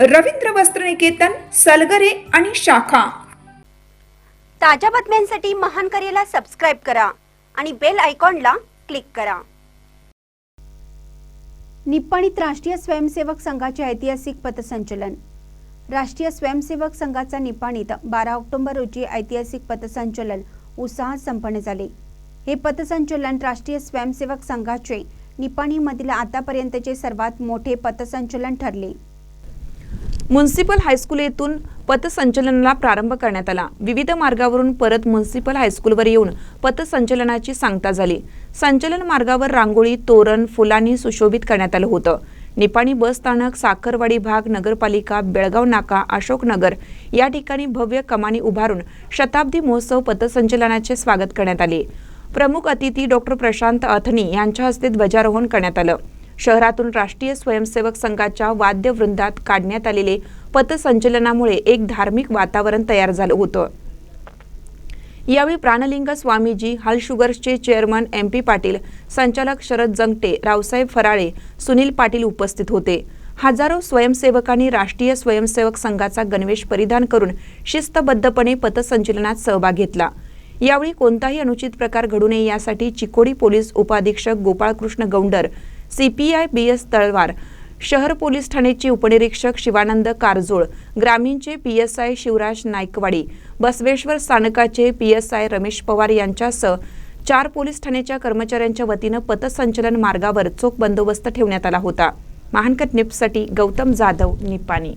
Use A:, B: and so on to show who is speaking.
A: रवींद्र वस्त्रनिकेतन सलगरे आणि शाखा.
B: ताज्या बातम्यांसाठी महान करेला सबस्क्राईब करा आणि बेल आयकॉनला क्लिक करा. निप्पाणीत राष्ट्रीय स्वयंसेवक संघाचे ऐतिहासिक पथसंचलन. राष्ट्रीय स्वयंसेवक संघाचा निप्पाणीत बारा ऑक्टोबर रोजी ऐतिहासिक पथसंचलन उत्साहात संपन्न झाले. हे पथसंचलन राष्ट्रीय स्वयंसेवक संघाचे निप्पाणीमधील आतापर्यंतचे सर्वात मोठे पथसंचलन ठरले.
C: म्युन्सिपल हायस्कूल येथून पथसंचलनाला प्रारंभ करण्यात आला. विविध मार्गावरून परत म्युन्सिपल हायस्कूलवर येऊन पथसंचलनाची सांगता झाली. संचलन मार्गावर रांगोळी तोरण फुलांनी सुशोभित करण्यात आलं होतं. निपाणी बस स्थानक साखरवाडी भाग नगरपालिका बेळगाव नाका अशोकनगर या ठिकाणी भव्य कमानी उभारून शताब्दी महोत्सव पथसंचलनाचे स्वागत करण्यात आले. प्रमुख अतिथी डॉक्टर प्रशांत अथनी यांच्या हस्ते ध्वजारोहण करण्यात आलं. शहरातून राष्ट्रीय स्वयंसेवक संघाच्या वाद्यवृंदात काढण्यात आलेले पथसंचलनामुळे एक धार्मिक वातावरण तयार झालं होतं. यावेळी प्राणलिंग स्वामीजी हल शुगर्सचे चेअरमन एम पी पाटील संचालक शरद जंगटे रावसाहेब फराळे सुनील पाटील उपस्थित होते. हजारो स्वयंसेवकांनी राष्ट्रीय स्वयंसेवक संघाचा गणवेश परिधान करून शिस्तबद्धपणे पथसंचलनात सहभाग घेतला. यावेळी कोणताही अनुचित प्रकार घडू नये यासाठी चिकोडी पोलीस उपाधीक्षक Gopalkrishna Gounder CPI B S Talwar शहर पोलीस ठाण्याचे उपनिरीक्षक शिवानंद कारजोळ ग्रामीणचे पीएसआय शिवराज नायकवाडी बसवेश्वर स्थानकाचे पीएसआय रमेश पवार यांच्यासह चार पोलीस ठाण्याच्या कर्मचाऱ्यांच्या वतीनं पथसंचलन मार्गावर चोख बंदोबस्त ठेवण्यात आला होता. महानकट निपसाठी गौतम जाधव निपाणी.